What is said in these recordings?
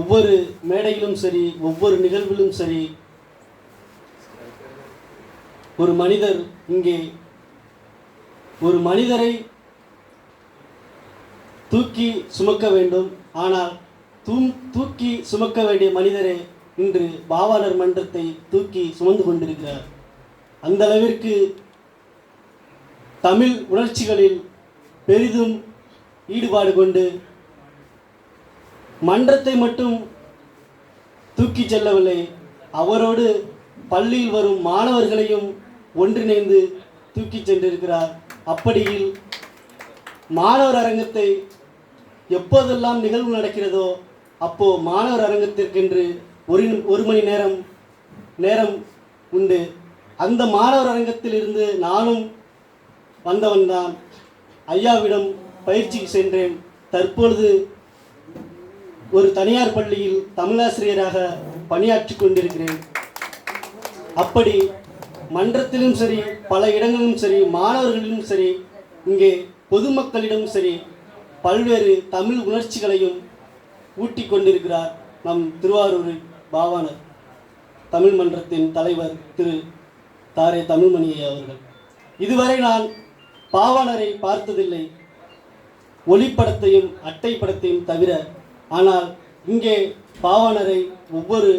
ஒவ்வொரு மேடையிலும் சரி ஒவ்வொரு நிகழ்விலும் சரி ஒரு மனிதர் இங்கே ஒரு மனிதரை தூக்கி சுமக்க வேண்டும். ஆனால் தூம் தூக்கி சுமக்க வேண்டிய மனிதரே இன்று பாவாளர் மன்றத்தை தூக்கி சுமந்து கொண்டிருக்கிறார். அந்த அளவிற்கு தமிழ் உணர்ச்சிகளில் பெரிதும் ஈடுபாடு கொண்டு மன்றத்தை மட்டும் தூக்கி செல்லவில்லை. அவரோடு பள்ளியில் வரும் மாணவர்களையும் ஒன்றிணைந்து தூக்கி சென்றிருக்கிறார். அப்படியில் மாணவர் அரங்கத்தை எப்போதெல்லாம் நிகழ்வு நடக்கிறதோ அப்போ மாணவர் அரங்கத்திற்கென்று ஒரு ஒரு மணி நேரம் நேரம் உண்டு. அந்த மாணவர் அரங்கத்தில் இருந்து நானும் வந்தவன்தான். ஐயாவிடம் பயிற்சிக்கு சென்றேன். தற்பொழுது ஒரு தனியார் பள்ளியில் தமிழாசிரியராக பணியாற்றி கொண்டிருக்கிறேன். அப்படி மன்றத்திலும் சரி பல இடங்களிலும் சரி மாணவர்களிலும் சரி இங்கே பொதுமக்களிடம் சரி பல்வேறு தமிழ் உணர்ச்சிகளையும் ஊட்டி கொண்டிருக்கிறார் நம் திருவாரூர் பாவாணர் தமிழ் மன்றத்தின் தலைவர் திரு. தாரே தமிழ்மணி அவர்கள். இதுவரை நான் பாவாணரை பார்த்ததில்லை. ஒளிப்படத்தையும் அட்டை படத்தையும் தவிர ஆனால் இங்கே பாவாணரை ஒவ்வொரு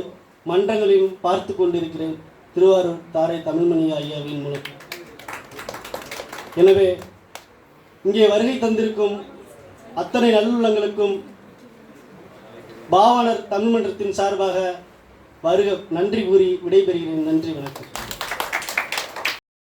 மன்றங்களிலும் பார்த்து கொண்டிருக்கிறேன். திருவாரூர் தாரை தமிழ்மணி ஐயாவின் மூலம். எனவே இங்கே வருகை தந்திருக்கும் அத்தனை நல்லுள்ளங்களுக்கும் பாவாணர் தமிழ் மன்றத்தின் சார்பாக வருக நன்றி கூறி விடைபெறுகிறேன். நன்றி வணக்கம்.